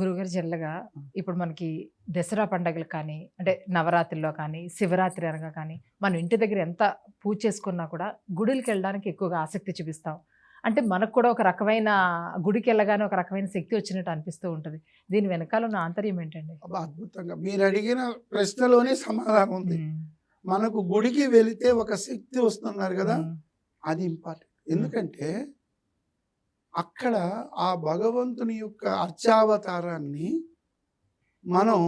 గురుగారు జల్లగా ఇప్పుడు మనకి దసరా పండగలు కానీ అంటే నవరాత్రిలో కానీ శివరాత్రి అనగా కానీ మనం ఇంటి దగ్గర ఎంత పూజ చేసుకున్నా కూడా గుడులకి వెళ్ళడానికి ఎక్కువగా ఆసక్తి చూపిస్తాం. అంటే మనకు కూడా ఒక రకమైన గుడికి వెళ్ళగానే ఒక రకమైన శక్తి వచ్చినట్టు అనిపిస్తూ ఉంటుంది. దీని వెనకాల ఉన్న ఆంతర్యం ఏంటండి? అద్భుతంగా. మీరు అడిగిన ప్రశ్నలోనే సమాధానం ఉంది. మనకు గుడికి వెళితే ఒక శక్తి వస్తున్నారు కదా. అది ఇంపార్టెంట్. ఎందుకంటే అక్కడ ఆ భగవంతుని యొక్క అర్చావతారాన్ని మనం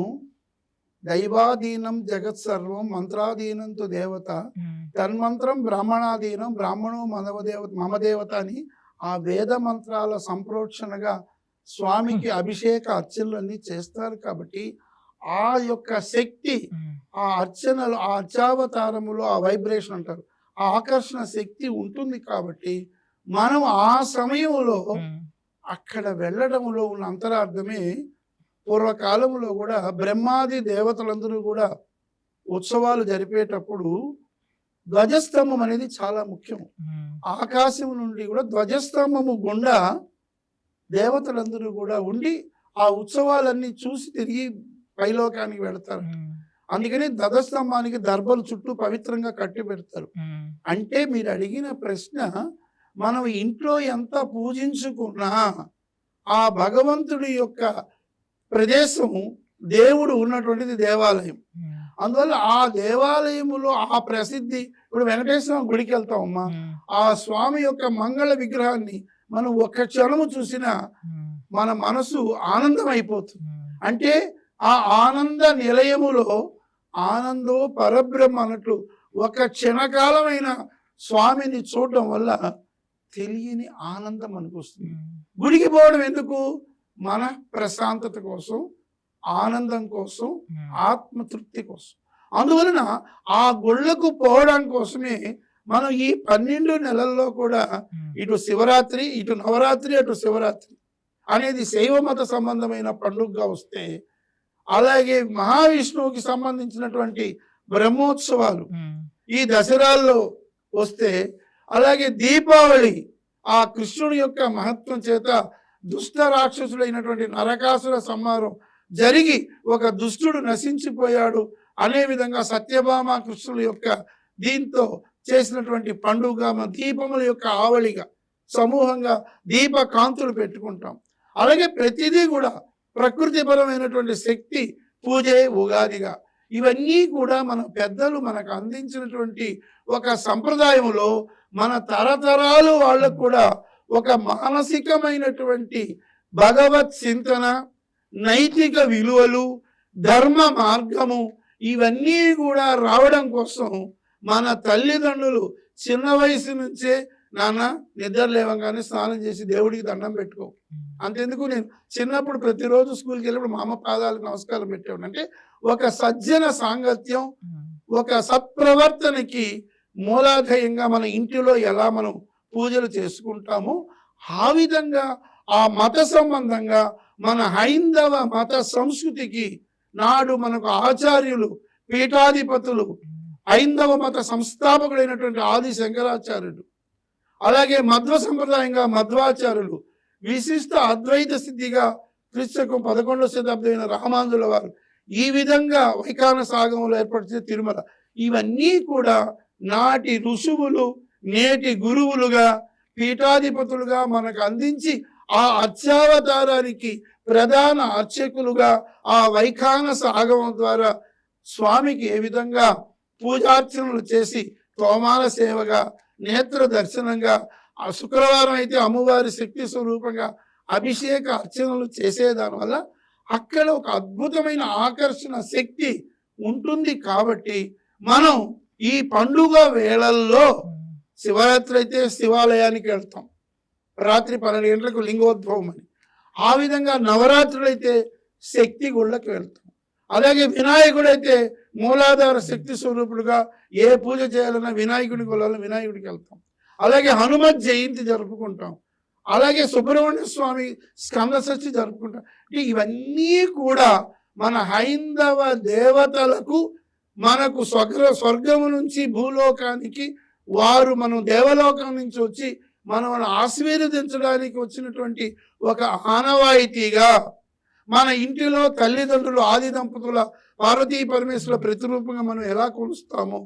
దైవాధీనం జగత్ సర్వం మంత్రాధీనంతో దేవత. తన్మంత్రం బ్రాహ్మణాధీనం బ్రాహ్మణో మనవ దేవత మమ దేవత అని ఆ వేద మంత్రాల సంప్రోక్షణగా స్వామికి అభిషేక అర్చనలు అన్ని చేస్తారు కాబట్టి ఆ యొక్క శక్తి. ఆ అర్చనలు ఆ అర్చావతారములో ఆ వైబ్రేషన్ అంటారు ఆ ఆకర్షణ శక్తి ఉంటుంది కాబట్టి మనం ఆ సమయంలో. అక్కడ వెళ్ళడంలో ఉన్న అంతరార్థమే పూర్వకాలంలో కూడా బ్రహ్మాది దేవతలందరూ కూడా ఉత్సవాలు జరిపేటప్పుడు ధ్వజస్తంభం అనేది చాలా ముఖ్యం. ఆకాశం నుండి కూడా ధ్వజస్తంభము గుండా దేవతలందరూ కూడా ఉండి ఆ ఉత్సవాలన్నీ చూసి తిరిగి పైలోకానికి వెళతారు. అందుకని ధ్వజస్తంభానికి దర్భలు చుట్టూ పవిత్రంగా కట్టి పెడతారు. అంటే మీరు అడిగిన ప్రశ్న మనం ఇంట్లో ఎంత పూజించుకున్నా ఆ భగవంతుడి యొక్క ప్రదేశం దేవుడు ఉన్నటువంటిది దేవాలయం. అందువల్ల ఆ దేవాలయములో ఆ ప్రసిద్ధి ఇప్పుడు వెంకటేశ్వర గుడికి వెళ్తామమ్మా మ్మ్. ఆ స్వామి యొక్క మంగళ విగ్రహాన్ని మనం ఒక్క క్షణము చూసినా మ్మ్. మన మనసు ఆనందం అయిపోతుంది మ్మ్. అంటే ఆ ఆనంద నిలయములో ఆనందో పరబ్రహ్మ అన్నట్లు ఒక క్షణకాలమైన స్వామిని చూడడం వల్ల తెలియని ఆనందం మనకు వస్తుంది. గుడికి పోవడం ఎందుకు మన ప్రశాంతత కోసం ఆనందం కోసం. ఆత్మతృప్తి కోసం అందువలన ఆ గుళ్ళకు పోవడం కోసమే మనం ఈ పన్నెండు నెలల్లో కూడా. ఇటు శివరాత్రి ఇటు నవరాత్రి అటు శివరాత్రి అనేది శైవ మత సంబంధమైన పండుగగా వస్తే అలాగే మహావిష్ణువుకి సంబంధించినటువంటి బ్రహ్మోత్సవాలు. ఈ దసరాల్లో వస్తే అలాగే దీపావళి ఆ కృష్ణుడి యొక్క మహత్వం చేత దుష్ట రాక్షసుడైనటువంటి నరకాసుర సంహారం జరిగి ఒక దుష్టుడు నశించిపోయాడు. అనే విధంగా సత్యభామ కృష్ణుల యొక్క దీంతో చేసినటువంటి పండుగ దీపముల యొక్క ఆవళిగా సమూహంగా దీప కాంతులు పెట్టుకుంటాం. అలాగే ప్రతిదీ కూడా ప్రకృతిపరమైనటువంటి శక్తి పూజే ఉగాదిగా. ఇవన్నీ కూడా మన పెద్దలు మనకు అందించినటువంటి ఒక సంప్రదాయంలో మన తరతరాలు వాళ్ళకు కూడా ఒక మానసికమైనటువంటి భగవత్ చింతన నైతిక విలువలు ధర్మ మార్గము ఇవన్నీ కూడా రావడం కోసం మన తల్లిదండ్రులు చిన్న వయసు నుంచే నాన్న నిద్ర లేవగానే స్నానం చేసి దేవుడికి దండం పెట్టుకో. అంతెందుకు నేను చిన్నప్పుడు ప్రతిరోజు స్కూల్కి వెళ్ళినప్పుడు మా అమ్మ పాదాలకు నమస్కారం పెట్టేవాడు అంటే ఒక సజ్జన సాంగత్యం ఒక సత్ప్రవర్తనకి మూలాధేయంగా మన ఇంటిలో ఎలా మనం పూజలు చేసుకుంటామో ఆ విధంగా ఆ మత సంబంధంగా మన హైందవ మత సంస్కృతికి నాడు మనకు ఆచార్యులు పీఠాధిపతులు హైందవ మత సంస్థాపకుడైనటువంటి ఆది శంకరాచార్యుడు అలాగే మధ్వ సంప్రదాయంగా మధ్వాచారులు విశిష్ట అద్వైత స్థితిగా క్రిస్తకం పదకొండవ శతాబ్దమైన అయిన వారు ఈ విధంగా వైకాన సాగంలో ఏర్పరిచిన తిరుమల. ఇవన్నీ కూడా నాటి ఋషువులు నేటి గురువులుగా పీఠాధిపతులుగా మనకు అందించి ఆ అర్చావతారానికి ప్రధాన అర్చకులుగా ఆ వైఖాన సాగమం ద్వారా స్వామికి ఏ విధంగా పూజార్చనలు చేసి తోమాల సేవగా నేత్ర దర్శనంగా ఆ శుక్రవారం అయితే అమ్మవారి శక్తి స్వరూపంగా అభిషేక అర్చనలు చేసేదాని వల్ల అక్కడ ఒక అద్భుతమైన ఆకర్షణ శక్తి ఉంటుంది కాబట్టి మనం ఈ పండుగ వేళల్లో శివరాత్రి అయితే శివాలయానికి వెళ్తాం. రాత్రి పన్నెండు గంటలకు లింగోద్భవం అని. ఆ విధంగా నవరాత్రులు అయితే శక్తి గుళ్ళకి వెళ్తాం. అలాగే వినాయకుడు అయితే మూలాధార శక్తి స్వరూపుడుగా ఏ పూజ చేయాలన్నా వినాయకుడికి వెళ్ళాలని వినాయకుడికి వెళ్తాం. అలాగే హనుమత్ జయంతి జరుపుకుంటాం. అలాగే సుబ్రహ్మణ్య స్వామి స్కంద షష్ఠి జరుపుకుంటాం. ఇవన్నీ కూడా మన హైందవ దేవతలకు మనకు స్వర్గ స్వర్గము నుంచి భూలోకానికి వారు మనం దేవలోకం నుంచి వచ్చి మనం ఆశీర్వదించడానికి వచ్చినటువంటి ఒక ఆనవాయితీగా మన ఇంటిలో తల్లిదండ్రులు ఆది దంపతుల పార్వతీ పరమేశ్వర ప్రతిరూపంగా మనం ఎలా కొలుస్తామో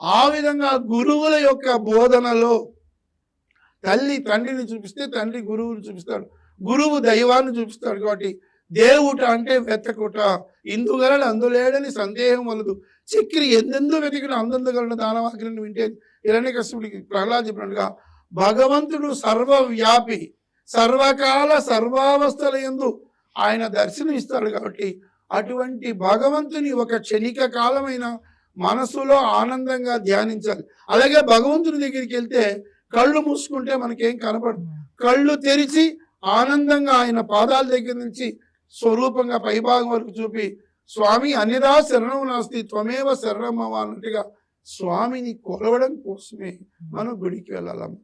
ఆ విధంగా గురువుల యొక్క బోధనలో తల్లి తండ్రిని చూపిస్తే తండ్రి గురువుని చూపిస్తాడు గురువు దైవాన్ని చూపిస్తాడు కాబట్టి దేవుట అంటే వెతకుట. ఇందుగలడు అందులేడని సందేహం వలదు. చక్రి ఎందెందు వెతికిన అందందుగలను దానవాక్రిని వింటే ఇరణ్య కశ్యపుడికి ప్రహ్లాద్ చెప్పినట్టుగా భగవంతుడు సర్వవ్యాపి సర్వకాల సర్వావస్థల ఎందు ఆయన దర్శనం ఇస్తాడు కాబట్టి అటువంటి భగవంతుని ఒక క్షణిక కాలమైన మనసులో ఆనందంగా ధ్యానించాలి. అలాగే భగవంతుని దగ్గరికి వెళ్తే కళ్ళు మూసుకుంటే మనకేం కనపడదు. కళ్ళు తెరిచి ఆనందంగా ఆయన పాదాల దగ్గర నుంచి స్వరూపంగా పైభాగం వరకు చూపి స్వామి అనిదా శరణం నాస్తి త్వమేవ శరణం అన్నట్టుగా స్వామిని కొలవడం కోసమే మనం గుడికి వెళ్ళాలమ్మ.